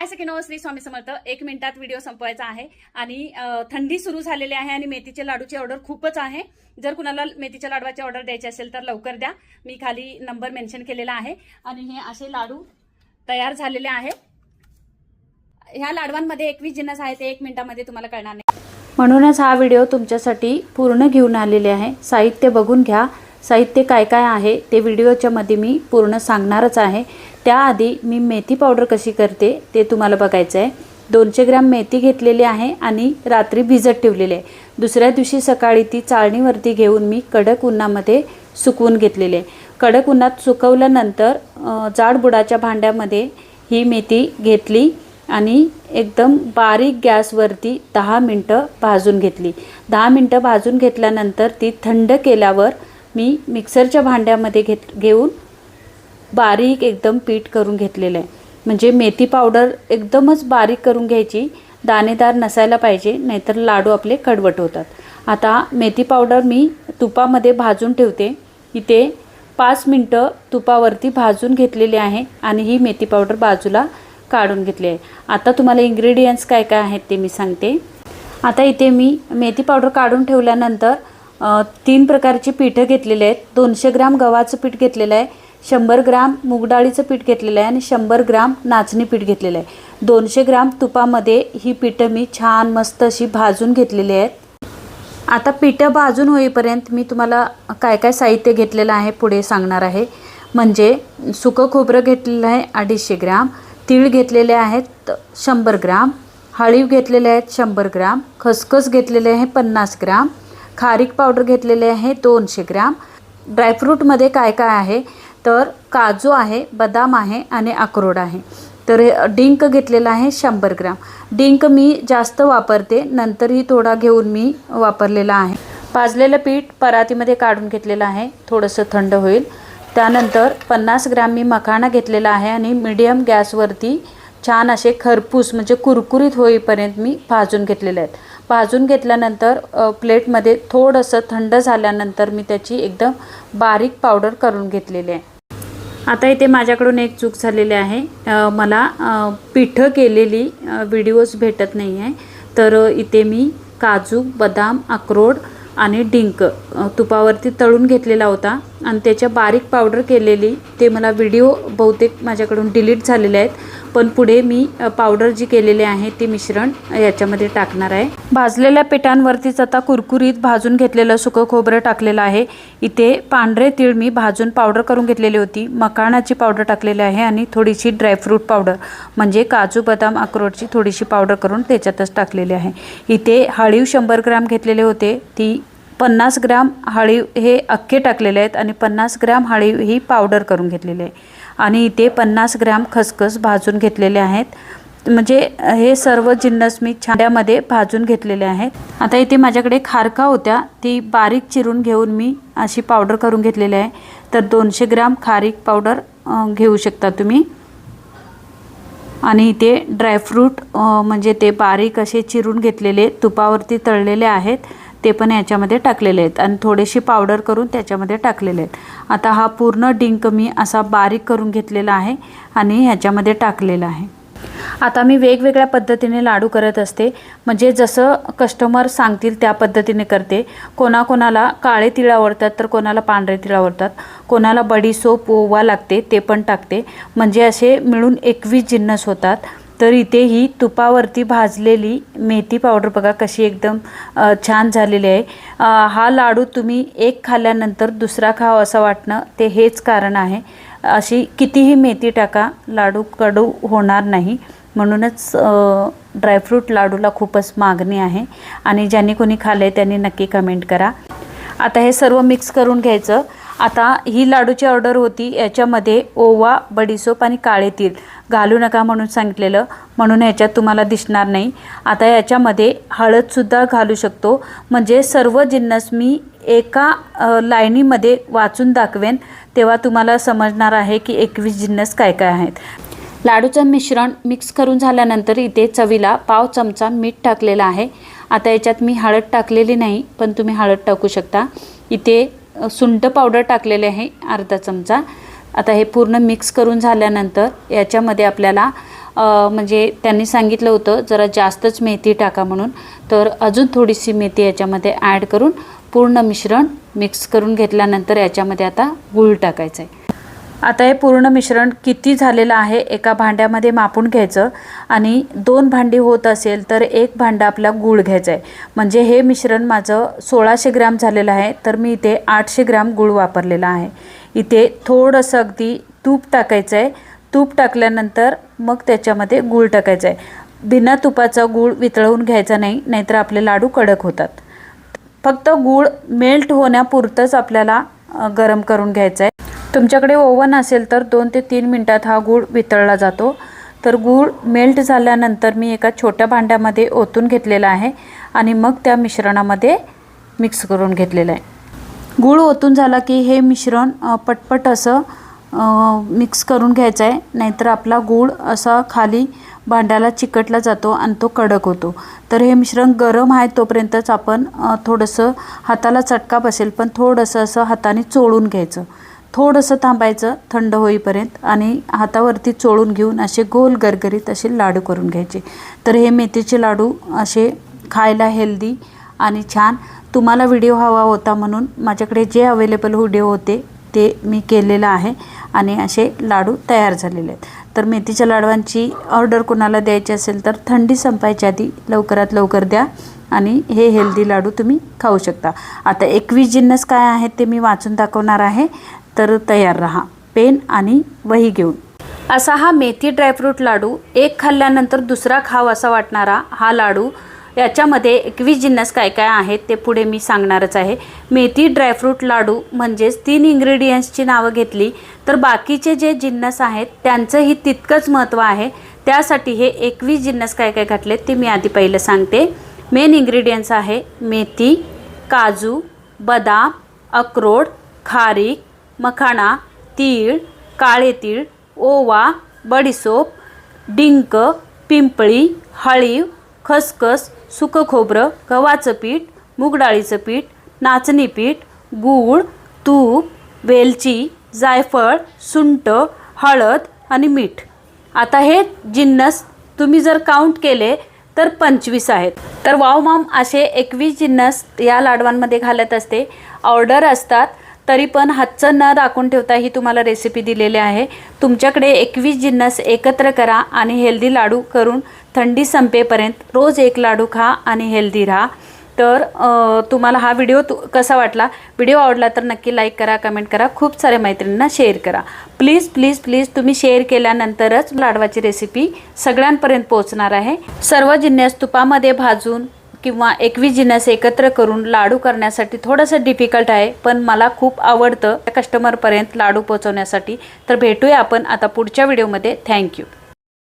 Second Shri Swami Samarth एक मिनिटात video संपवायचा आहे. आणि थंडी सुरू झालेली आहे आणि मेथीचे लाडूची ऑर्डर खूपच आहे. जर कुणाला मेथीच्या लाडवाची ऑर्डर द्यायची असेल तर लवकर द्या. मी खाली नंबर मेन्शन केलेला आहे. आणि हे असे लाडू तयार झालेले आहे ह्या लाडवांमध्ये एकवीस जिन्नस आहे ते एक मिनिटामध्ये तुम्हाला कळणार नाही. म्हणूनच हा व्हिडिओ तुमच्यासाठी पूर्ण घेऊन आलेले आहे. साहित्य बघून घ्या. साहित्य काय काय आहे ते व्हिडिओच्या मध्ये मी पूर्ण सांगणारच आहे. त्याआधी मी मेथी पावडर कशी करते ते तुम्हाला बघायचं आहे. दोनशे ग्रॅम मेथी घेतलेली आहे आणि रात्री भिजत ठेवलेली आहे. दुसऱ्या दिवशी सकाळी ती चाळणीवरती घेऊन मी कडक उन्हामध्ये सुकवून घेतलेली आहे. कडक उन्हात सुकवल्यानंतर जाडबुडाच्या भांड्यामध्ये ही मेथी घेतली आणि एकदम बारीक गॅसवरती दहा मिनटं भाजून घेतली. दहा मिनटं भाजून घेतल्यानंतर ती थंड केल्यावर मी मिक्सरच्या भांड्यामध्ये घेत घेऊन बारीक एकदम पीठ करून घेतलेलं आहे. म्हणजे मेथी पावडर एकदमच बारीक करून घ्यायची दाणेदार नसायला पाहिजे नाहीतर लाडू आपले कडवट होतात. आता मेथी पावडर मी तुपामध्ये भाजून ठेवते. इथे पाच मिनटं तुपावरती भाजून घेतलेली आहे आणि ही मेथी पावडर बाजूला काढून घेतली आहे. आता तुम्हाला इंग्रेडियंट्स काय काय आहेत ते मी सांगते. आता इथे मी मेथी पावडर काढून ठेवल्यानंतर तीन प्रकारची पीठं घेतलेली आहेत. दोनशे ग्राम गव्हाचं पीठ घेतलेलं आहे शंभर ग्राम मूगडाळीचं पीठ घेतलेलं आहे आणि शंभर ग्राम नाचणी पीठ घेतलेलं आहे. दोनशे ग्राम तुपामध्ये ही पीठं मी छान मस्त अशी भाजून घेतलेली आहेत. आता पिठं भाजून होईपर्यंत मी तुम्हाला काय काय साहित्य घेतलेलं आहे पुढे सांगणार आहे. म्हणजे सुकं खोबरं घेतलेलं आहे अडीचशे ग्राम तीळ घेतलेले आहेत शंभर ग्राम हळीव घेतलेले आहेत शंभर ग्राम खसखस घेतलेले आहे पन्नास ग्राम खारीक पावडर घेतलेले आहे दोनशे ग्रॅम. ड्रायफ्रूटमध्ये काय काय आहे? तर काजू आहे बदाम आहे आणि अक्रोड आहे. तर हे डिंक घेतलेला आहे शंभर ग्राम. डिंक मी जास्त वापरते नंतरही थोडा घेऊन मी वापरलेला आहे. भाजलेलं पीठ परातीमध्ये काढून घेतलेलं आहे थोडंसं थंड होईल. त्यानंतर पन्नास ग्राम मी मखाणा घेतलेला आहे आणि मीडियम गॅसवरती छान असे खरपूस म्हणजे कुरकुरीत होईपर्यंत मी भाजून घेतलेले आहेत. भाजून घेतल्यानंतर प्लेटमध्ये थोडंसं थंड झाल्यानंतर मी त्याची एकदम बारीक पावडर करून घेतलेली आहे. आता इथे माझ्याकडून एक चूक झालेली आहे. मला पिठं केलेली व्हिडिओज भेटत नाही आहे तर इथे मी काजू बदाम अक्रोड आणि डिंक तुपावरती तळून घेतलेला होता. आणि त्याच्या बारीक पावडर केलेली ते मला व्हिडिओ बहुतेक माझ्याकडून डिलीट झालेले आहेत. पण पुढे मी पावडर जी केलेली आहे ती मिश्रण याच्यामध्ये टाकणार आहे. भाजलेल्या पिठांवरतीच आता कुरकुरीत भाजून घेतलेलं सुकं खोबरं टाकलेलं आहे. इथे पांढरे तीळ मी भाजून पावडर करून घेतलेली होती. मकाणाची पावडर टाकलेली आहे आणि थोडीशी ड्रायफ्रूट पावडर म्हणजे काजू बदाम अक्रोडची थोडीशी पावडर करून त्याच्यातच टाकलेली आहे. इथे हळीव शंभर ग्राम घेतलेले होते. ती पन्नास ग्राम हळीव हे अख्खे टाकलेले आहेत आणि पन्नास ग्राम हळीव ही पावडर करून घेतलेली आहे. आणि इथे पन्नास ग्राम खसखस भाजून घेतलेले आहेत. म्हणजे हे सर्व जिन्नस मी छांड्यामध्ये भाजून घेतलेले आहेत. आता इथे माझ्याकडे खारका होत्या. ती बारीक चिरून घेऊन मी अशी पावडर करून घेतलेली आहे. तर दोनशे ग्राम खारीक पावडर घेऊ शकता तुम्ही. आणि इथे ड्रायफ्रूट म्हणजे ते बारीक असे चिरून घेतलेले तुपावरती तळलेले आहेत. ते पण याच्यामध्ये टाकलेले आहेत. आणि थोडेशी पावडर करून त्याच्यामध्ये टाकलेले आहेत. आता हा पूर्ण डिंक मी असा बारीक करून घेतलेला आहे आणि ह्याच्यामध्ये टाकलेला आहे. आता मी वेगवेगळ्या पद्धतीने लाडू करत असते. म्हणजे जसं कस्टमर सांगतील त्या पद्धतीने करते. कोणाकोणाला काळे तिळ आवडतात तर कोणाला पांढरे तिळ आवडतात. कोणाला बडीसोप ओवा लागते ते पण टाकते. म्हणजे असे मिळून एकवीस जिन्नस होतात. तर इथे ही तुपावरती भाजलेली मेथी पावडर बघा कशी एकदम छान झालेली आहे. हा लाडू तुम्ही एक खाल्ल्यानंतर दुसरा खावा असं वाटणं ते हेच कारण आहे. अशी कितीही मेथी टाका लाडू कडू होणार नाही. म्हणूनच ड्रायफ्रूट लाडूला खूपच मागणी आहे आणि ज्यांनी कोणी खाले त्यांनी नक्की कमेंट करा. आता हे सर्व मिक्स करून घ्यायचं. आता ही लाडूची ऑर्डर होती. याच्यामध्ये ओवा बडीसोप आणि काळे तीळ. घालू नका म्हणून सांगितलेलं. म्हणून ह्याच्यात तुम्हाला दिसणार नाही. आता याच्यामध्ये हळदसुद्धा घालू शकतो. म्हणजे सर्व जिन्नस मी एका लाईनीमध्ये वाचून दाखवेन. तेव्हा तुम्हाला समजणार आहे की एकवीस जिन्नस काय काय आहेत. लाडूचं मिश्रण मिक्स करून झाल्यानंतर इथे चवीला पाव चमचा मीठ टाकलेलं आहे. आता याच्यात मी हळद टाकलेली नाही पण तुम्ही हळद टाकू शकता. इथे सुंठ पावडर टाकलेले आहे अर्धा चमचा. आता हे पूर्ण मिक्स करून झाल्यानंतर याच्यामध्ये आपल्याला म्हणजे त्यांनी सांगितलं होतं जरा जास्तच मेथी टाका म्हणून. तर अजून थोडीशी मेथी याच्यामध्ये ॲड करून पूर्ण मिश्रण मिक्स करून घेतल्यानंतर याच्यामध्ये आता गूळ टाकायचं आहे आता हे पूर्ण मिश्रण किती झालेलं आहे एका भांड्यामध्ये मापून घ्यायचं आणि दोन भांडी होत असेल तर एक भांडा आपला गूळ घ्यायचा आहे म्हणजे हे मिश्रण माझं सोळाशे ग्रॅम झालेलं आहे तर मी इथे आठशे ग्रॅम गूळ वापरलेला आहे. इथे थोडंसं अगदी तूप टाकायचं आहे तूप टाकल्यानंतर मग त्याच्यामध्ये गूळ टाकायचं आहे बिना तुपाचा गूळ वितळवून घ्यायचा नाही नाहीतर आपले लाडू कडक होतात. फक्त गूळ मेल्ट होण्यापुरतंच आपल्याला गरम करून घ्यायचं आहे तुमच्याकडे ओव्हन असेल तर दोन ते तीन मिनटात हा गूळ वितळला जातो. तर गूळ मेल्ट झाल्यानंतर मी एका छोट्या भांड्यामध्ये ओतून घेतलेला आहे आणि मग त्या मिश्रणामध्ये मिक्स करून घेतलेलं आहे. गूळ ओतून झाला की हे मिश्रण पटपट असं मिक्स करून घ्यायचं आहे. नाहीतर आपला गूळ असा खाली भांड्याला चिकटला जातो आणि तो कडक होतो. तर हे मिश्रण गरम आहे तोपर्यंतच आपण थोडंसं हाताला चटका बसेल पण थोडंसं असं हाताने चोळून घ्यायचं. थोडंसं थांबायचं थंड होईपर्यंत आणि हातावरती चोळून घेऊन असे गोल गरगरीत असे लाडू करून घ्यायचे. तर हे मेथीचे लाडू असे खायला हेल्दी आणि छान. तुम्हाला व्हिडिओ हवा होता म्हणून माझ्याकडे जे अवेलेबल व्हिडिओ होते ते मी केलेलं आहे आणि असे लाडू तयार झालेले आहेत. तर मेथीच्या लाडवांची ऑर्डर कोणाला द्यायची असेल तर थंडी संपायच्या आधी लवकरात लवकर द्या आणि हे हेल्दी लाडू तुम्ही खाऊ शकता. आता एकवीस जिन्नस काय आहेत ते मी वाचून दाखवणार आहे. तर तयार राहा. पेन आणि वही घेऊन. असा हा मेथी ड्रायफ्रूट लाडू एक खाल्ल्यानंतर दुसरा खाव असा वाटणारा हा लाडू याच्यामध्ये एकवीस जिन्नस काय काय आहेत ते पुढे मी सांगणारच आहे. मेथी ड्रायफ्रूट लाडू म्हणजेच तीन इंग्रेडियंट्सची नावं घेतली तर बाकीचे जे जिन्नस आहेत त्यांचंही तितकंच महत्त्व आहे. त्यासाठी हे एकवीस जिन्नस काय काय घातले ते मी आधी पहिलं सांगते. मेन इंग्रेडियंट्स आहे मेथी काजू बदाम अक्रोड खारीक मखाणा तीळ काळे तीळ ओवा बडीसोप डिंक पिंपळी हळीव खसखस सुकं खोबरं गव्हाचं पीठ मूगडाळीचं पीठ नाचणी पीठ गूळ तूप वेलची जायफळ सुंट हळद आणि मीठ. आता हे जिन्नस तुम्ही जर काउंट केले तर पंचवीस आहेत. तर वाव माम असे एकवीस जिन्नस या लाडवांमध्ये घालत असते. ऑर्डर असतात. तरी पण हातचं न दाखवून ठेवता ही तुम्हाला रेसिपी दिलेली आहे. तुमच्याकडे एकवीस जिन्नस एकत्र करा आणि हेल्दी लाडू करून थंडी संपेपर्यंत रोज एक लाडू खा आणि हेल्दी राहा. तर तुम्हाला हा व्हिडिओ तु कसा वाटला? व्हिडिओ आवडला तर नक्की लाईक करा कमेंट करा. खूप साऱ्या मैत्रिणींना शेअर करा. प्लीज प्लीज प्लीज तुम्ही शेअर केल्यानंतरच लाडवाची रेसिपी सगळ्यांपर्यंत पोहोचणार आहे. सर्व जिन्नस तुपामध्ये भाजून किंवा एकवीस जिन्यास एकत्र करून लाडू करण्यासाठी थोडंसं डिफिकल्ट आहे पण मला खूप आवडतं कस्टमरपर्यंत लाडू पोहोचवण्यासाठी. तर भेटूया आपण आता पुढच्या व्हिडिओमध्ये थँक्यू